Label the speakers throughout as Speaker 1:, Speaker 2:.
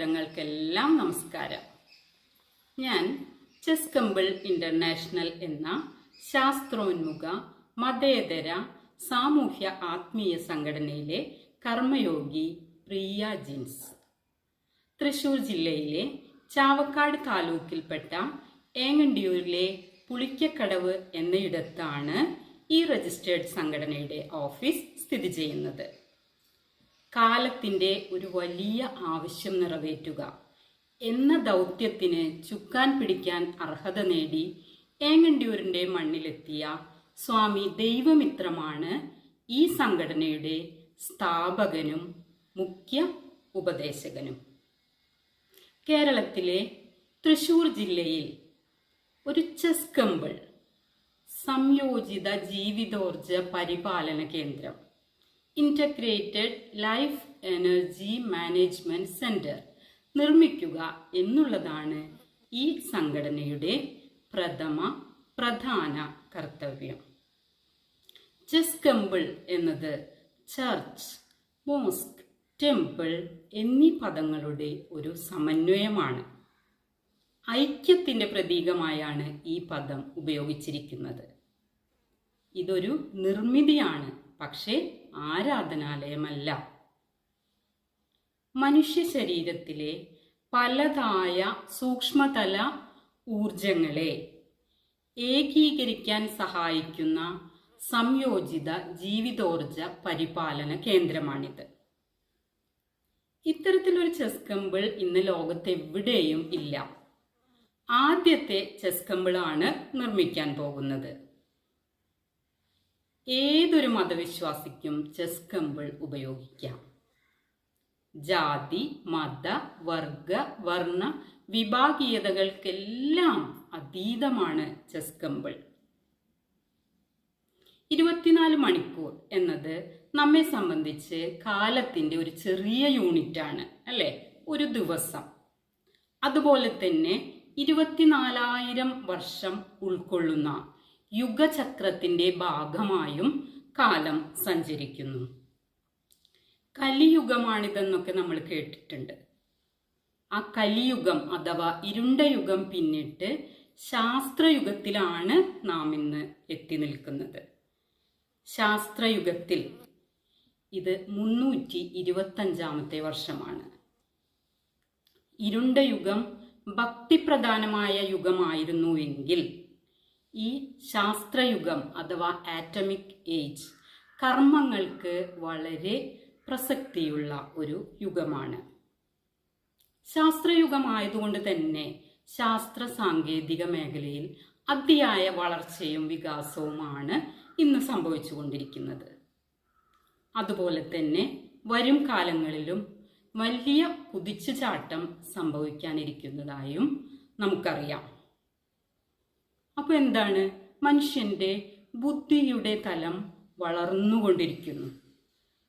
Speaker 1: നേത്രങ്ങൾക്കെല്ലാം നമസ്കാരം. ഞാൻ chess കമ്പിൾ international എന്ന ശാസ്ത്രോന്മുഖ മതേതര സാമൂഹ്യ ആത്മീയ സംഘടനയിലെ കർമ്മയോഗി പ്രിയ ജിൻസ്. തൃശൂർ ജില്ലയിലെ ചാവക്കാട് താലൂക്കിൽപ്പെട്ട ഏങ്ങണ്ടിയൂരിലെ പുളിക്കക്കടവ് എന്നയിടത്താണ് ഈ രജിസ്റ്റേർഡ് സംഘടനയുടെ ഓഫീസ് സ്ഥിതി ചെയ്യുന്നത്. കാലത്തിന്റെ ഒരു വലിയ ആവശ്യം നിറവേറ്റുക എന്ന ദൗത്യത്തിന് ചുക്കാൻ പിടിക്കാൻ അർഹത നേടി ഏങ്ങണ്ടിയൂരിന്റെ മണ്ണിലെത്തിയ സ്വാമി ദൈവമിത്രമാണ് ഈ സംഘടനയുടെ സ്ഥാപകനും മുഖ്യ ഉപദേശകനും. കേരളത്തിലെ തൃശൂർ ജില്ലയിൽ ഒരു ചെസ് കമ്പിൾ സംയോജിത ജീവിതോർജ പരിപാലന കേന്ദ്രം. Integrated life energy management centre നിർമ്മിക്കുക എന്നുള്ളതാണ് ഈ സംഘടനയുടെ പ്രഥമ പ്രധാന കർത്തവ്യം. ചെസ് കമ്പിൾ എന്നത് ചർച്ച് മോസ്ക് ടെമ്പിൾ എന്നീ പദങ്ങളുടെ ഒരു സമന്വയമാണ്. ഐക്യത്തിന്റെ പ്രതീകമായാണ് ഈ പദം ഉപയോഗിച്ചിരിക്കുന്നത്. ഇതൊരു നിർമ്മിതിയാണ്. പക്ഷേ ആരാധനാലയമല്ല. മനുഷ്യ ശരീരത്തിലെ പലതായ സൂക്ഷ്മതല ഊർജങ്ങളെ ഏകീകരിക്കാൻ സഹായിക്കുന്ന സംയോജിത ജീവിതോർജ പരിപാലന കേന്ദ്രമാണിത്. ഇത്തരത്തിലൊരു ചെസ് കമ്പിൾ ഇന്ന് ലോകത്ത് എവിടെയും ഇല്ല. ആദ്യത്തെ ചെസ് കമ്പിളാണ് നിർമ്മിക്കാൻ പോകുന്നത്. ഏതൊരു മതവിശ്വാസിക്കും ചെസ് കമ്പിൾ ഉപയോഗിക്കാം. ജാതി മത വർഗ വർണ വിഭാഗീയതകൾക്കെല്ലാം അതീതമാണ് ചെസ് കമ്പിൾ ഇരുപത്തിനാല് മണിക്കൂർ എന്നത് നമ്മെ സംബന്ധിച്ച് കാലത്തിന്റെ ഒരു ചെറിയ യൂണിറ്റാണ് അല്ലേ? ഒരു ദിവസം. അതുപോലെ തന്നെ ഇരുപത്തിനാലായിരം വർഷം ഉൾക്കൊള്ളുന്ന യുഗചക്രത്തിന്റെ ഭാഗമായും കാലം സഞ്ചരിക്കുന്നു. കലിയുഗമാണിതെന്നൊക്കെ നമ്മൾ കേട്ടിട്ടുണ്ട്. ആ കലിയുഗം അഥവാ ഇരുണ്ട യുഗം പിന്നിട്ട് ശാസ്ത്രയുഗത്തിലാണ് നാം ഇന്ന് എത്തി നിൽക്കുന്നത്. ശാസ്ത്രയുഗത്തിൽ ഇത് മുന്നൂറ്റി ഇരുപത്തഞ്ചാമത്തെ വർഷമാണ്. ഇരുണ്ട യുഗം ഭക്തിപ്രധാനമായ യുഗമായിരുന്നുവെങ്കിൽ ഈ ശാസ്ത്രയുഗം അഥവാ ആറ്റമിക് ഏജ് കർമ്മങ്ങൾക്ക് വളരെ പ്രസക്തിയുള്ള ഒരു യുഗമാണ്. ശാസ്ത്രയുഗമായതുകൊണ്ട് തന്നെ ശാസ്ത്ര സാങ്കേതിക മേഖലയിൽ അതിയായ വളർച്ചയും വികാസവുമാണ് ഇന്ന് സംഭവിച്ചുകൊണ്ടിരിക്കുന്നത്. അതുപോലെ തന്നെ വരും കാലങ്ങളിലും വലിയ കുതിച്ചുചാട്ടം സംഭവിക്കാനിരിക്കുന്നതായും നമുക്കറിയാം. അപ്പൊ എന്താണ്? മനുഷ്യന്റെ ബുദ്ധിയുടെ തലം വളർന്നുകൊണ്ടിരിക്കുന്നു.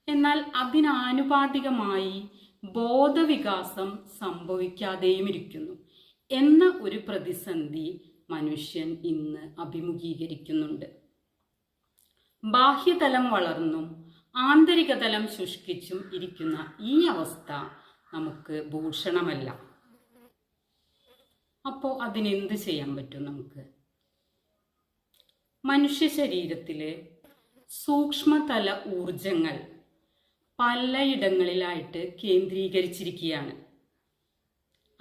Speaker 1: എന്നാൽ അതിനാനുപാതികമായി ബോധവികാസം സംഭവിക്കാതെയും ഇരിക്കുന്നു. എന്ന ഒരു പ്രതിസന്ധി മനുഷ്യൻ ഇന്ന് അഭിമുഖീകരിക്കുന്നുണ്ട്. ബാഹ്യതലം വളർന്നും ആന്തരികതലം ശുഷ്കിച്ചും ഇരിക്കുന്ന ഈ അവസ്ഥ നമുക്ക് ഭൂഷണമല്ല. അപ്പോൾ അതിനെന്ത് ചെയ്യാൻ പറ്റും നമുക്ക്? മനുഷ്യ ശരീരത്തിലെ സൂക്ഷ്മതല ഊർജങ്ങൾ പലയിടങ്ങളിലായിട്ട് കേന്ദ്രീകരിച്ചിരിക്കുകയാണ്.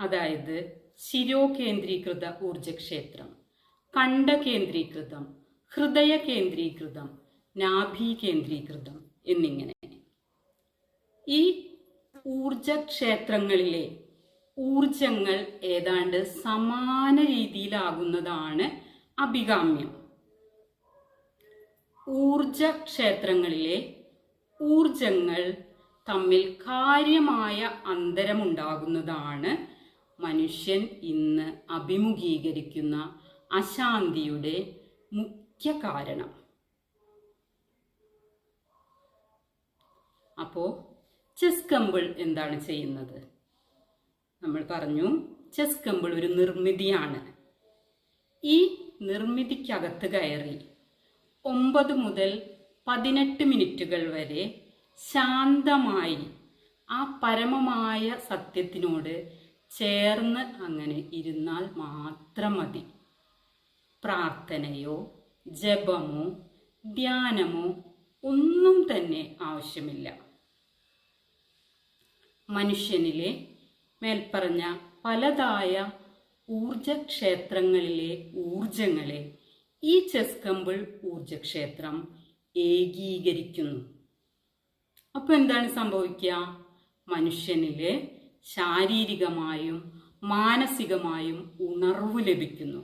Speaker 1: അതായത് ശിരോകേന്ദ്രീകൃത ഊർജക്ഷേത്രം കണ്ഠ കേന്ദ്രീകൃതം ഹൃദയ കേന്ദ്രീകൃതം നാഭി കേന്ദ്രീകൃതം എന്നിങ്ങനെ. ഈ ഊർജക്ഷേത്രങ്ങളിലെ ഊർജങ്ങൾ ഏതാണ്ട് സമാന രീതിയിലാകുന്നതാണ് അഭികാമ്യം. ഊർജ ക്ഷേത്രങ്ങളിലെ ഊർജങ്ങൾ തമ്മിൽ കാര്യമായ അന്തരമുണ്ടാകുന്നതാണ് മനുഷ്യൻ ഇന്ന് അഭിമുഖീകരിക്കുന്ന അശാന്തിയുടെ മുഖ്യ കാരണം. അപ്പോൾ ചെസ് കമ്പിൾ എന്താണ് ചെയ്യുന്നത്? നമ്മൾ പറഞ്ഞു ചെസ് കമ്പിൾ ഒരു നിർമ്മിതിയാണ്. ഈ നിർമ്മിതിക്കകത്ത് കയറി ഒമ്പത് മുതൽ പതിനെട്ട് മിനിറ്റുകൾ വരെ ശാന്തമായി ആ പരമമായ സത്യത്തിനോട് ചേർന്ന് അങ്ങനെ ഇരുന്നാൽ മാത്രം മതി. പ്രാർത്ഥനയോ ജപമോ ധ്യാനമോ ഒന്നും തന്നെ ആവശ്യമില്ല. മനുഷ്യനിലെ മേൽപ്പറഞ്ഞ പലതായ ഊർജക്ഷേത്രങ്ങളിലെ ഊർജങ്ങളെ ഈ ചെസ് കമ്പിൾ ഊർജക്ഷേത്രം ഏകീകരിക്കുന്നു. അപ്പോൾ എന്താണ് സംഭവിക്കുക? മനുഷ്യനിൽ ശാരീരികമായും മാനസികമായും ഉണർവ് ലഭിക്കുന്നു.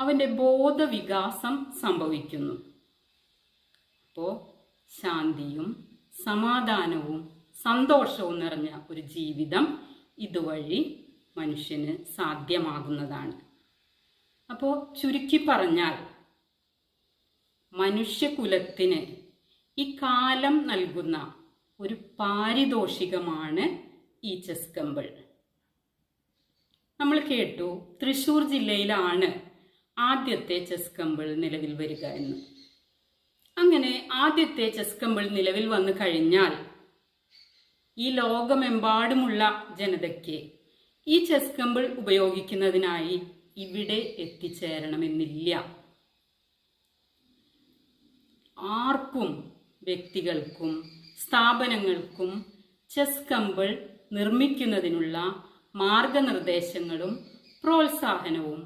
Speaker 1: അവന്റെ ബോധവികാസം സംഭവിക്കുന്നു. അപ്പോൾ ശാന്തിയും സമാധാനവും സന്തോഷവും നിറഞ്ഞ ഒരു ജീവിതം ഇതുവഴി മനുഷ്യന് സാധ്യമാകുന്നതാണ്. അപ്പോൾ ചുരുക്കി പറഞ്ഞാൽ മനുഷ്യകുലത്തിന് ഈ കാലം നൽകുന്ന ഒരു പാരിതോഷികമാണ് ഈ ചെസ്കമ്പൾ നമ്മൾ കേട്ടു തൃശൂർ ജില്ലയിലാണ് ആദ്യത്തെ ചെസ്കമ്പൾ നിലവിൽ വരിക എന്ന്. അങ്ങനെ ആദ്യത്തെ ചെസ്കമ്പൾ നിലവിൽ വന്നു കഴിഞ്ഞാൽ ഈ ലോകമെമ്പാടുമുള്ള ജനതയ്ക്ക് ഈ ചെസ്കമ്പിൾ ഉപയോഗിക്കുന്നതിനായി ഇവിടെ എത്തിച്ചേരണമെന്നില്ല. ആർക്കും വ്യക്തികൾക്കും സ്ഥാപനങ്ങൾക്കും ചെസ് കമ്പിൾ നിർമ്മിക്കുന്നതിനുള്ള മാർഗനിർദ്ദേശങ്ങളും പ്രോത്സാഹനവും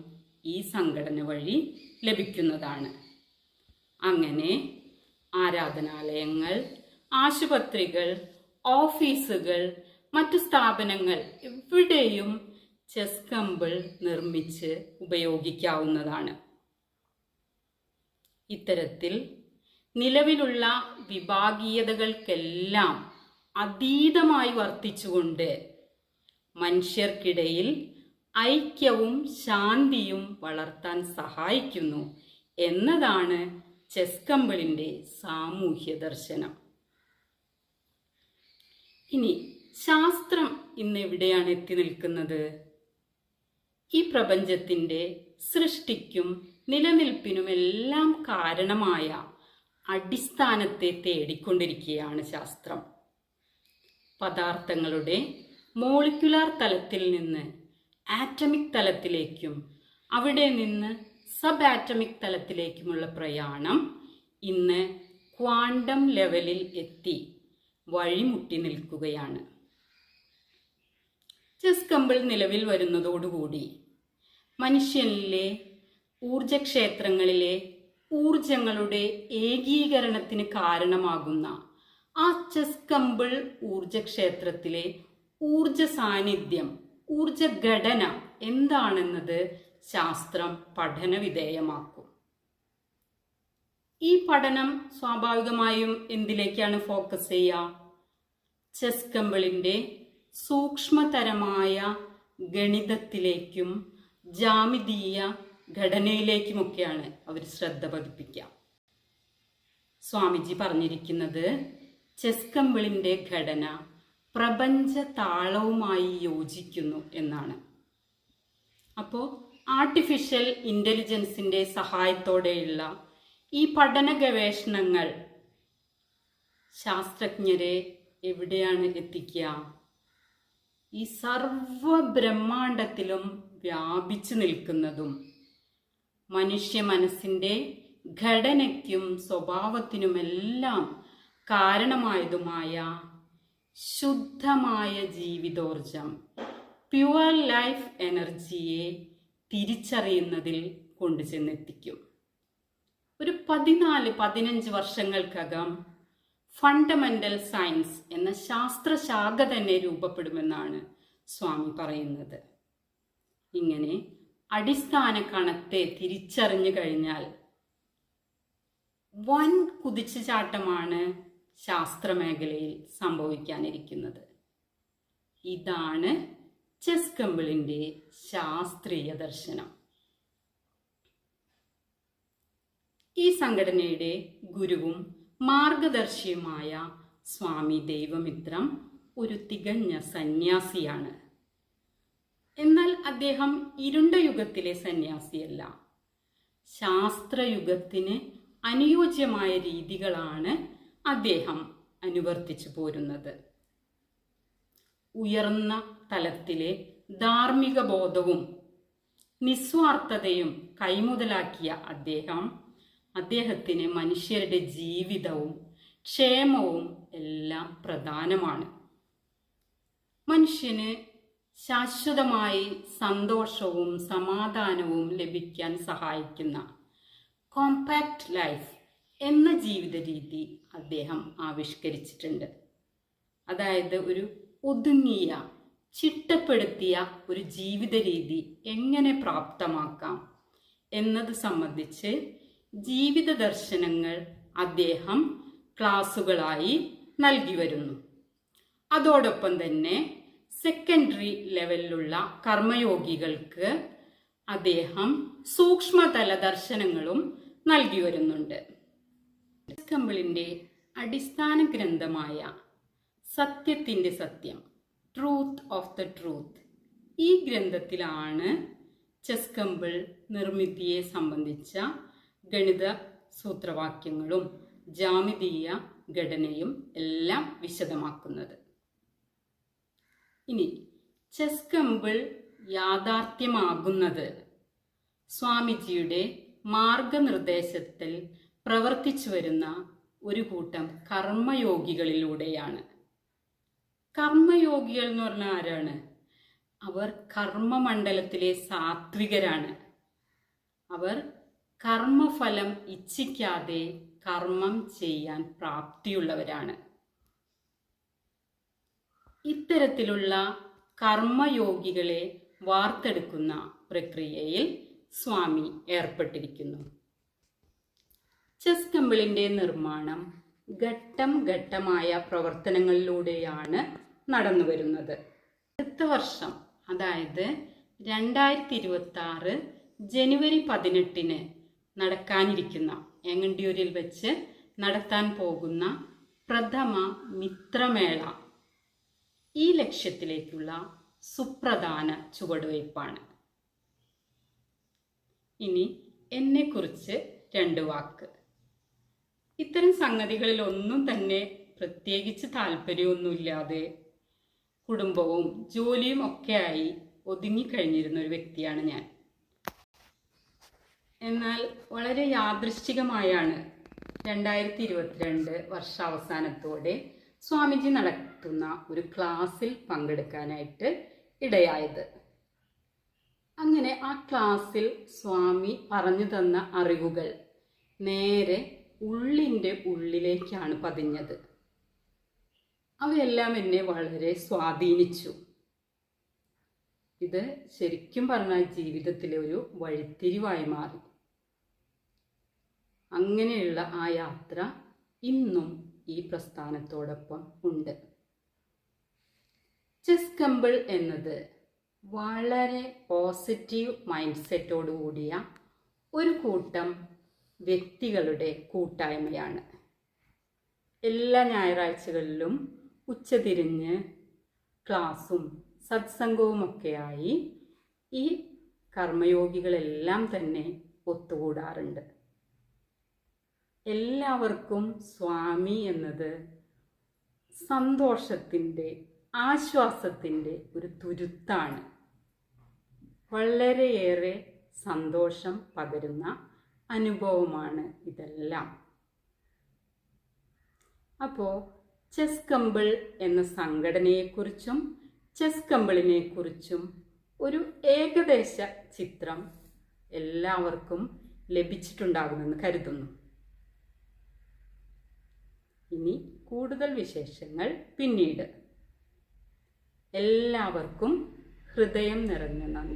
Speaker 1: ഈ സംഘടന വഴി ലഭിക്കുന്നതാണ്. അങ്ങനെ ആരാധനാലയങ്ങൾ ആശുപത്രികൾ ഓഫീസുകൾ മറ്റു സ്ഥാപനങ്ങൾ എവിടെയും ചെസ് കമ്പിൾ നിർമ്മിച്ച് ഉപയോഗിക്കാവുന്നതാണ്. ഇത്തരത്തിൽ നിലവിലുള്ള വിഭാഗീയതകൾക്കെല്ലാം അതീതമായി വർത്തിച്ചുകൊണ്ട് മനുഷ്യർക്കിടയിൽ ഐക്യവും ശാന്തിയും വളർത്താൻ സഹായിക്കുന്നു എന്നതാണ് ചെസ് കമ്പിളിന്റെ സാമൂഹ്യ ദർശനം. ഇനി ശാസ്ത്രം ഇന്ന് എവിടെയാണ് എത്തി നിൽക്കുന്നത്? ഈ പ്രപഞ്ചത്തിന്റെ സൃഷ്ടിക്കും നിലനിൽപ്പിനുമെല്ലാം കാരണമായ അടിസ്ഥാനത്തെ തേടിക്കൊണ്ടിരിക്കുകയാണ് ശാസ്ത്രം. പദാർത്ഥങ്ങളുടെ മോളിക്കുലാർ തലത്തിൽ നിന്ന് ആറ്റമിക് തലത്തിലേക്കും അവിടെ നിന്ന് സബ് ആറ്റമിക് തലത്തിലേക്കുമുള്ള പ്രയാണം ഇന്ന് ക്വാണ്ടം ലെവലിൽ എത്തി വഴിമുട്ടി നിൽക്കുകയാണ്. ചെസ് കമ്പിൾ നിലവിൽ വരുന്നതോടുകൂടി മനുഷ്യനിലെ ഊർജക്ഷേത്രങ്ങളിലെ ഊർജങ്ങളുടെ ഏകീകരണത്തിന് കാരണമാകുന്ന ആ ചെസ് കമ്പിൾ ഊർജക്ഷേത്രത്തിലെ ഊർജ സാന്നിധ്യം ഊർജ ഘടന എന്താണെന്നത് ശാസ്ത്രം പഠന വിധേയമാക്കും ഈ പഠനം സ്വാഭാവികമായും എന്തിലേക്കാണ് ഫോക്കസ് ചെയ്യുക? ചെസ് കമ്പിളിന്റെ സൂക്ഷ്മതരമായ ഗണിതത്തിലേക്കും ജാമിതീയ ഘടനയിലേക്കുമൊക്കെയാണ് അവർ ശ്രദ്ധ പതിപ്പിക്കുക. സ്വാമിജി പറഞ്ഞിരിക്കുന്നത് ചെസ് കമ്പിളിന്റെ ഘടന പ്രപഞ്ച താളവുമായി യോജിക്കുന്നു എന്നാണ്. അപ്പോൾ ആർട്ടിഫിഷ്യൽ ഇന്റലിജൻസിന്റെ സഹായത്തോടെയുള്ള ഈ പഠന ഗവേഷണങ്ങൾ ശാസ്ത്രജ്ഞരെ എവിടെയാണ് എത്തിക്കുക? ഈ സർവ ബ്രഹ്മാണ്ടത്തിലും വ്യാപിച്ചു നിൽക്കുന്നതും മനുഷ്യ മനസ്സിന്റെ ഘടനയ്ക്കും സ്വഭാവത്തിനുമെല്ലാം കാരണമായതുമായ ശുദ്ധമായ ജീവിതോർജം പ്യുവർ ലൈഫ് എനർജിയെ തിരിച്ചറിയുന്നതിൽ കൊണ്ടുചെന്നെത്തിക്കും ഒരു പതിനാല് പതിനഞ്ച് വർഷങ്ങൾക്കകം ഫണ്ടമെന്റൽ സയൻസ് എന്ന ശാസ്ത്രശാഖ തന്നെ രൂപപ്പെടുമെന്നാണ് സ്വാമി പറയുന്നത്. ഇങ്ങനെ അടിസ്ഥാന കണത്തെ തിരിച്ചറിഞ്ഞു കഴിഞ്ഞാൽ വൻ കുതിച്ചുചാട്ടമാണ് ശാസ്ത്രമേഖലയിൽ സംഭവിക്കാനിരിക്കുന്നത്. ഇതാണ് ചെസ് കമ്പിളിന്റെ ശാസ്ത്രീയ ദർശനം. ഈ സംഘടനയുടെ ഗുരുവും മാർഗദർശിയുമായ സ്വാമി ദൈവമിത്രം ഒരു തികഞ്ഞ സന്യാസിയാണ്. എന്നാൽ അദ്ദേഹം ഇരുണ്ട യുഗത്തിലെ സന്യാസിയല്ല. ശാസ്ത്രയുഗത്തിന് അനുയോജ്യമായ രീതികളാണ് അദ്ദേഹം അനുവർത്തിച്ചു പോരുന്നത്. ഉയർന്ന തലത്തിലെ ധാർമ്മിക ബോധവും നിസ്വാർത്ഥതയും കൈമുതലാക്കിയ അദ്ദേഹം അദ്ദേഹത്തിന് മനുഷ്യരുടെ ജീവിതവും ക്ഷേമവും എല്ലാം പ്രധാനമാണ്. മനുഷ്യന് ശാശ്വതമായി സന്തോഷവും സമാധാനവും ലഭിക്കാൻ സഹായിക്കുന്ന കോമ്പാക്റ്റ് ലൈഫ് എന്ന ജീവിത രീതി അദ്ദേഹം ആവിഷ്കരിച്ചിട്ടുണ്ട്. അതായത് ഒരു ഒതുങ്ങിയ ചിട്ടപ്പെടുത്തിയ ഒരു ജീവിത രീതി എങ്ങനെ പ്രാപ്തമാക്കാം എന്നത് സംബന്ധിച്ച് ജീവിത ദർശനങ്ങൾ അദ്ദേഹം ക്ലാസുകളായി നൽകി വരുന്നു. അതോടൊപ്പം തന്നെ സെക്കൻഡറി ലെവലിലുള്ള കർമ്മയോഗികൾക്ക് അദ്ദേഹം സൂക്ഷ്മതല ദർശനങ്ങളും നൽകി വരുന്നുണ്ട്. കമ്പിളിന്റെ അടിസ്ഥാന ഗ്രന്ഥമായ സത്യത്തിന്റെ സത്യം ട്രൂത്ത് ഓഫ് ദ ട്രൂത്ത് ഈ ഗ്രന്ഥത്തിലാണ് ചെസ് കമ്പിൾ നിർമ്മിതിയെ സംബന്ധിച്ച ഗണിത സൂത്രവാക്യങ്ങളും ജാമിതീയ ഘടനയും എല്ലാം വിശദമാക്കുന്നത്. ഇനി ചെസ് കമ്പിൾ യാഥാർത്ഥ്യമാകുന്നത്. സ്വാമിജിയുടെ മാർഗനിർദ്ദേശത്തിൽ പ്രവർത്തിച്ചു വരുന്ന ഒരു കൂട്ടം കർമ്മയോഗികളിലൂടെയാണ്. കർമ്മയോഗികൾ എന്ന് പറഞ്ഞാൽ ആരാണ്? അവർ കർമ്മമണ്ഡലത്തിലെ സാത്വികരാണ്. അവർ കർമ്മഫലം ഇച്ഛിക്കാതെ കർമ്മം ചെയ്യാൻ പ്രാപ്തിയുള്ളവരാണ്. ഇത്തരത്തിലുള്ള കർമ്മയോഗികളെ വാർത്തെടുക്കുന്ന പ്രക്രിയയിൽ സ്വാമി ഏർപ്പെട്ടിരിക്കുന്നു. ചെസ് കമ്പിളിന്റെ നിർമ്മാണം ഘട്ടം ഘട്ടമായ പ്രവർത്തനങ്ങളിലൂടെയാണ് നടന്നു വരുന്നത്. അടുത്ത വർഷം അതായത് രണ്ടായിരത്തി ഇരുപത്തി ആറ് ജനുവരി പതിനെട്ടിന് നടക്കാനിരിക്കുന്ന എങ്ങണ്ടിയൂരിൽ വെച്ച് നടത്താൻ പോകുന്ന പ്രഥമ മിത്രമേള ഈ ലക്ഷ്യത്തിലേക്കുള്ള സുപ്രധാന ചുവടുവയ്പ്പാണ്. ഇനി എന്നെക്കുറിച്ച് രണ്ട് വാക്ക്. ഇത്തരം സംഗതികളിൽ ഒന്നും തന്നെ പ്രത്യേകിച്ച് താല്പര്യമൊന്നുമില്ലാതെ കുടുംബവും ജോലിയും ഒക്കെയായി ഒതുങ്ങിക്കഴിഞ്ഞിരുന്ന ഒരു വ്യക്തിയാണ് ഞാൻ. എന്നാൽ വളരെ യാദൃശ്ചികമായാണ് രണ്ടായിരത്തി ഇരുപത്തിരണ്ട് വർഷാവസാനത്തോടെ സ്വാമിജി നടത്തുന്ന ഒരു ക്ലാസ്സിൽ പങ്കെടുക്കാനായിട്ട് ഇടയായത്. അങ്ങനെ ആ ക്ലാസ്സിൽ സ്വാമി പറഞ്ഞു തന്ന അറിവുകൾ നേരെ ഉള്ളിന്റെ ഉള്ളിലേക്കാണ് പതിഞ്ഞത്. അവയെല്ലാം എന്നെ വളരെ സ്വാധീനിച്ചു. ഇത് ശരിക്കും പറഞ്ഞാൽ ജീവിതത്തിലെ ഒരു വഴിത്തിരിവായി മാറി. അങ്ങനെയുള്ള ആ യാത്ര ഇന്നും ഈ പ്രസ്ഥാനത്തോടൊപ്പം ഉണ്ട്. ചെസ് കമ്പിൾ എന്നത് വളരെ പോസിറ്റീവ് മൈൻഡ് സെറ്റോടു കൂടിയ ഒരു കൂട്ടം വ്യക്തികളുടെ കൂട്ടായ്മയാണ്. എല്ലാ ഞായറാഴ്ചകളിലും ഉച്ചതിരിഞ്ഞ് ക്ലാസ്സും സത്സംഗവുമൊക്കെയായി ഈ കർമ്മയോഗികളെല്ലാം തന്നെ ഒത്തുകൂടാറുണ്ട്. എല്ലാവർക്കും സ്വാമി എന്നത് സന്തോഷത്തിന്റെ ആശ്വാസത്തിന്റെ ഒരു തുരുത്താണ്. വളരെയേറെ സന്തോഷം പകരുന്ന അനുഭവമാണ് ഇതെല്ലാം. അപ്പോൾ ചെസ് കമ്പിൾ എന്ന സംഘടനയെക്കുറിച്ചും ചെസ് കമ്പിളിനെക്കുറിച്ചും ഒരു ഏകദേശ ചിത്രം എല്ലാവർക്കും ലഭിച്ചിട്ടുണ്ടാകുമെന്ന് കരുതുന്നു. ഇനി കൂടുതൽ വിശേഷങ്ങൾ പിന്നീട്. എല്ലാവർക്കും ഹൃദയം നിറഞ്ഞ നന്ദി.